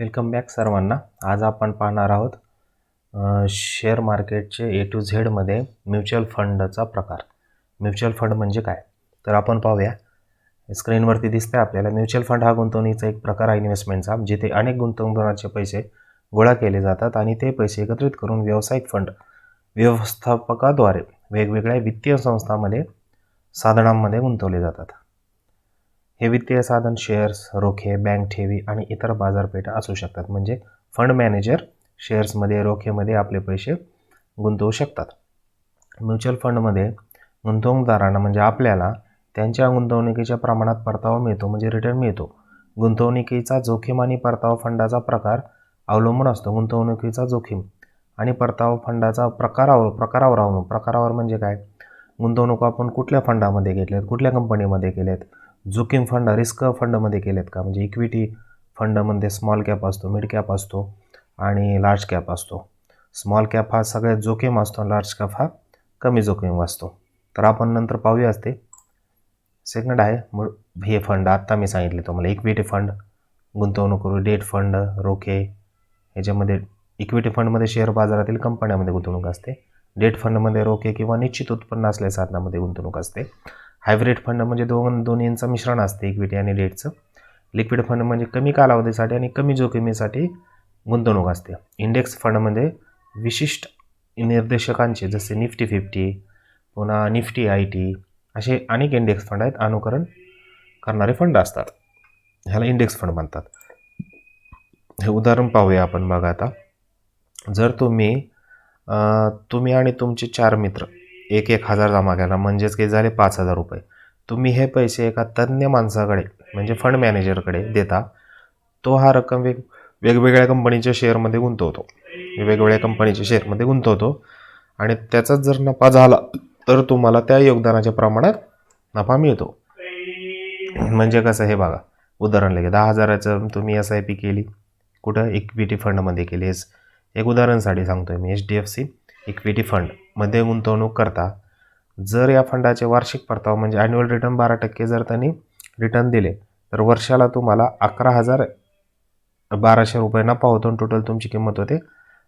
Welcome back सर्वांना. आज आपण पाहणार आहोत शेअर मार्केटचे ए टू झेडमध्ये म्युच्युअल फंडचा प्रकार. म्युच्युअल फंड म्हणजे काय? तर आपण पाहूया. स्क्रीनवरती दिसतंय आपल्याला. म्युच्युअल फंड हा गुंतवणुकीचा एक प्रकार आहे इन्व्हेस्टमेंटचा जिथे अनेक गुंतवणुकाचे पैसे गोळा केले जातात आणि ते पैसे एकत्रित करून व्यावसायिक फंड व्यवस्थापकाद्वारे वेगवेगळ्या वित्तीय संस्थांमध्ये साधनांमध्ये गुंतवले जातात. हे वित्तीय साधन शेअर्स रोखे बँक ठेवी आणि इतर बाजारपेठा असू शकतात. म्हणजे फंड मॅनेजर शेअर्समध्ये रोखेमध्ये आपले पैसे गुंतवू शकतात. म्युच्युअल फंडमध्ये गुंतवणूकदारांना म्हणजे आपल्याला त्यांच्या गुंतवणुकीच्या प्रमाणात परतावा मिळतो म्हणजे रिटर्न मिळतो. गुंतवणुकीचा जोखीम आणि परतावा फंडाचा प्रकार अवलंबून असतो. गुंतवणुकीचा जोखीम आणि परतावा फंडाचा प्रकारावर प्रकारावर अवलंबून प्रकारावर म्हणजे काय? गुंतवणूक आपण कुठल्या फंडामध्ये घेतल्यात कुठल्या कंपनीमध्ये केल्यात जोखीम फंड रिस्क फंडमध्ये केलेत का? म्हणजे इक्विटी फंडमध्ये स्मॉल कॅप असतो मिड कॅप असतो आणि लार्ज कॅप असतो. स्मॉल कॅप हा सगळ्यात जोखीम असतो लार्ज कॅप हा कमी जोखीम असतो. तर आपण नंतर पाहूया असते सेकंड आहे मग हे फंड आत्ता मी सांगितले तुम्हाला इक्विटी फंड गुंतवणूक करू डेट फंड रोखे ह्याच्यामध्ये इक्विटी फंडमध्ये शेअर बाजारातील कंपन्यामध्ये गुंतवणूक असते. डेट फंडमध्ये रोखे किंवा निश्चित उत्पन्न असलेल्या साधनामध्ये गुंतवणूक असते. हायब्रिड फंड म्हणजे दोन दोन्हींचं मिश्रण असते इक्विटी आणि डेटचं लिक्विड फंड म्हणजे कमी कालावधीसाठी आणि कमी जोखमीसाठी गुंतवणूक असते. इंडेक्स फंड म्हणजे विशिष्ट निर्देशकांचे जसे निफ्टी फिफ्टी पुन्हा निफ्टी आय टी असे अनेक इंडेक्स फंड आहेत अनुकरण करणारे फंड असतात. ह्याला इंडेक्स फंड म्हणतात. हे उदाहरण पाहूया आपण बघा आता. जर तुम्ही तुम्ही आणि तुमचे चार मित्र एक एक हजार जमा केला. म्हणजेच काही झाले पाच हजार रुपये. तुम्ही हे पैसे एका तज्ज्ञ माणसाकडे म्हणजे फंड मॅनेजरकडे देता तो हा रक्कम वेग वेगवेगळ्या कंपनीच्या शेअरमध्ये गुंतवतो. वेगवेगळ्या कंपनीच्या शेअरमध्ये गुंतवतो. आणि त्याचाच जर नफा झाला तर तुम्हाला त्या योगदानाच्या प्रमाणात नफा मिळतो. म्हणजे कसं हे बघा. उदाहरण लगे दहा हजाराचं तुम्ही एस आय पी केली. कुठं? इक्विटी फंडमध्ये केली. हेच एक उदाहरणसाठी सांगतोय मी. H D F C equity फंडमध्ये गुंतवणूक करता. जर या फंडाचे वार्षिक परतावा म्हणजे ॲन्युअल रिटर्न बारा टक्के जर त्यांनी रिटर्न दिले तर वर्षाला तुम्हाला अकरा हजार बाराशे रुपये नफा होतो आणि टोटल तुमची किंमत होते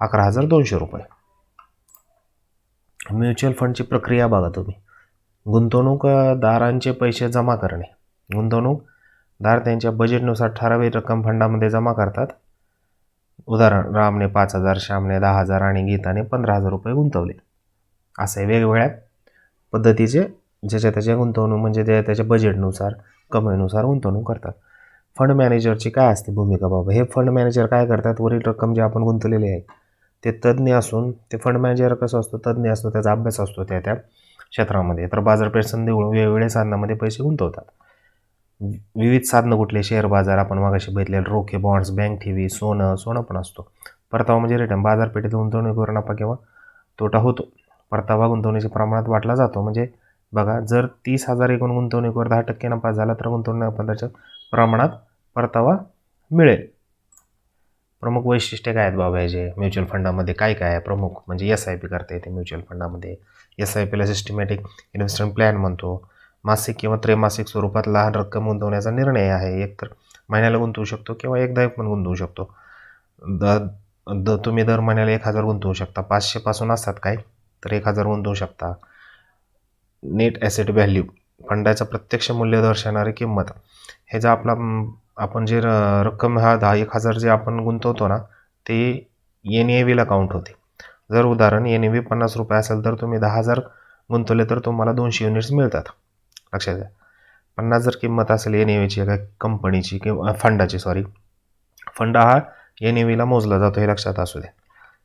अकरा हजार दोनशे रुपये. म्युच्युअल फंडची प्रक्रिया बघा तुम्ही. गुंतवणूकदारांचे पैसे जमा करणे. गुंतवणूकदार त्यांच्या बजेटनुसार ठराविक रक्कम फंडामध्ये जमा करतात. उदाहरण रामने पाच हजार श्यामने दहा हजार आणि गीताने पंधरा हजार रुपये गुंतवले. असे वेगवेगळ्या पद्धतीचे ज्याच्या त्याच्या गुंतवणूक म्हणजे ते त्याच्या बजेटनुसार कमाईनुसार गुंतवणूक करतात. फंड मॅनेजरची काय असते भूमिका बाबा? हे फंड मॅनेजर काय करतात? वरील रक्कम जे आपण गुंतलेली आहे ते तज्ज्ञ असून ते फंड मॅनेजर कसं असतो? तज्ज्ञ असतो त्याचा अभ्यास असतो त्या त्या क्षेत्रामध्ये. तर बाजारपेठ संधी वेगवेगळ्या साधनामध्ये पैसे गुंतवतात. विविध साधनं कुठले? शेअर बाजार आपण मागाशी बघितले रोखे बॉन्ड्स बँक ठेवी सोनं सोनं पण असतो. परतावा म्हणजे रिटर्न बाजारपेठेत गुंतवणुकीवर नफा किंवा तोटा होतो. परतावा गुंतवणुकीच्या प्रमाणात वाटला जातो. म्हणजे बघा जर तीस हजार एकूण गुंतवणुकीवर दहा टक्के नफा झाला तर गुंतवणूकदाच्या प्रमाणात परतावा मिळेल. प्रमुख वैशिष्ट्ये काय आहेत बाबा याचे? म्युच्युअल फंडामध्ये काय काय आहे प्रमुख? म्हणजे एस आय पी करता येते म्युच्युअल फंडामध्ये. एस आय पीला सिस्टमॅटिक इन्व्हेस्टमेंट प्लॅन म्हणतो. मासिक किंवा त्रैमासिक स्वरूपात लहान रक्कम गुंतवण्याचा निर्णय आहे. एक तर महिन्याला गुंतवू शकतो किंवा एकदा पण गुंतवू शकतो. द द तुम्ही दर महिन्याला एक हजार गुंतवू शकता. पाचशेपासून असतात काय? तर एक हजार गुंतवू शकता. नेट ॲसेट व्हॅल्यू फंडाचं प्रत्यक्ष मूल्य दर्शवणारी किंमत. हे जर आपला आपण जे र- रक्कम हा दहा एक हजार जे आपण गुंतवतो ना ते एन ए व्हीला काउंट होते. जर उदाहरण एन ए व्ही पन्नास रुपये असेल तर तुम्ही दहा हजार गुंतवले तर तुम्हाला दोनशे युनिट्स मिळतात. लक्षात घ्या. पन्नास जर किंमत असेल एन ए व्हीची एका कंपनीची किंवा फंडाची सॉरी फंड हा एन ए व्हीला मोजला जातो हे लक्षात असू द्या.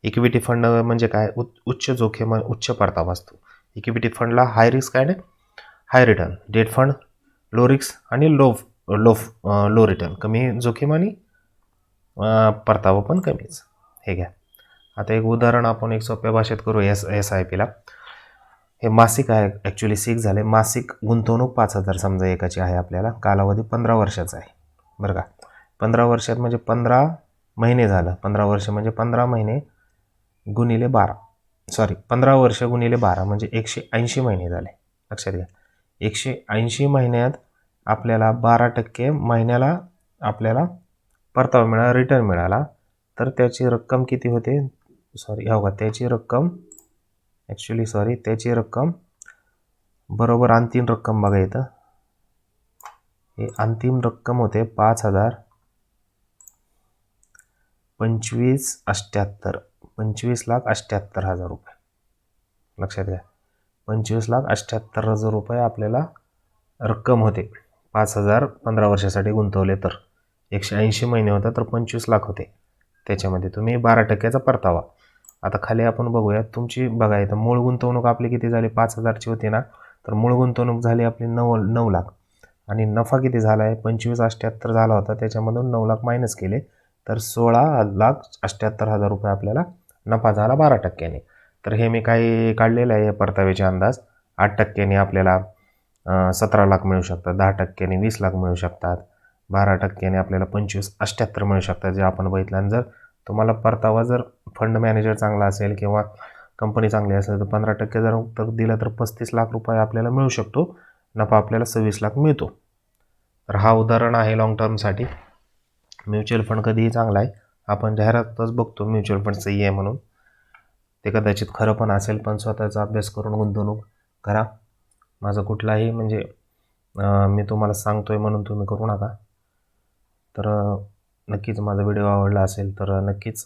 इक्विटी फंड म्हणजे काय? उच्च उच्च जोखीम उच्च परतावा असतो. Equity फंडला high risk and high return debt fund low risk आणि लो लो लो रिटर्न कमी जोखीम आणि uh, परतावा पण कमीच. हे घ्या. आता एक उदाहरण आपण एक सोप्या भाषेत करू एस एस आय पीला हे मासिक आहे ॲक्च्युली सिक्स झाले. मासिक गुंतवणूक पाच हजार समजा एकाची आहे आपल्याला. कालावधी पंधरा वर्षाचा आहे. बरं का? पंधरा वर्षात म्हणजे पंधरा महिने झालं. पंधरा वर्ष म्हणजे पंधरा महिने गुणिले बारा. सॉरी पंधरा वर्ष गुणिले बारा म्हणजे एकशे ऐंशी महिने झाले. लक्षात घ्या. एकशे ऐंशी महिन्यात आपल्याला बारा टक्के महिन्याला आपल्याला परतावा मिळाला रिटर्न मिळाला. तर त्याची रक्कम किती होते? सॉरी हो का त्याची रक्कम ॲक्च्युली सॉरी त्याची रक्कम बरोबर अंतिम रक्कम बघा इथं. हे अंतिम रक्कम होते पाच हजार पंचवीस अष्ट्याहत्तर पंचवीस लाख अष्ट्याहत्तर हजार रुपये. लक्षात घ्या. पंचवीस लाख अष्ट्याहत्तर हजार रुपये आपल्याला रक्कम होते. पाच हजार पंधरा वर्षासाठी गुंतवले तर. एकशे ऐंशी महिने होता तर पंचवीस लाख होते. त्याच्यामध्ये तुम्ही बारा टक्क्याचा परतावा. आता खाली आपण बघूया तुमची बघा इथं मूळ गुंतवणूक आपली किती झाली? पाच हजारची होती ना? तर मूळ गुंतवणूक झाली आपली नऊ नऊ लाख. आणि नफा किती झाला आहे? पंचवीस अष्ट्याहत्तर झाला होता. त्याच्यामधून नऊ लाख मायनस केले. तर सोळा लाख अष्ट्याहत्तर हजार रुपये आपल्याला नफा झाला बारा टक्क्याने. तर हे मी काही काढलेलं आहे परताव्याचे अंदाज. आठ टक्क्याने आपल्याला सतरा लाख मिळू शकतात दहा टक्क्याने वीस लाख मिळू शकतात बारा टक्क्याने आपल्याला पंचवीस अष्ट्याहत्तर मिळू शकतात जे आपण बघितलं आणि जर तुम्हाला परतावा जर फंड मॅनेजर चांगला असेल किंवा कंपनी चांगली असेल तर पंधरा टक्के जर तर दिलं तर पस्तीस लाख रुपये आपल्याला मिळू शकतो. नफा आपल्याला सव्वीस लाख मिळतो. तर हा उदाहरण आहे लाँग टर्मसाठी म्युच्युअल फंड कधीही चांगला आहे. आपण जाहिरातच बघतो म्युच्युअल फंड सही आहे म्हणून. ते कदाचित खरं पण असेल पण स्वतःचा अभ्यास करून गुंतवणूक करा. माझं कुठलाही म्हणजे मी तुम्हाला सांगतो आहे म्हणून तुम्ही करू नका. तर नक्कीच माझा व्हिडिओ आवडला असेल तर नक्कीच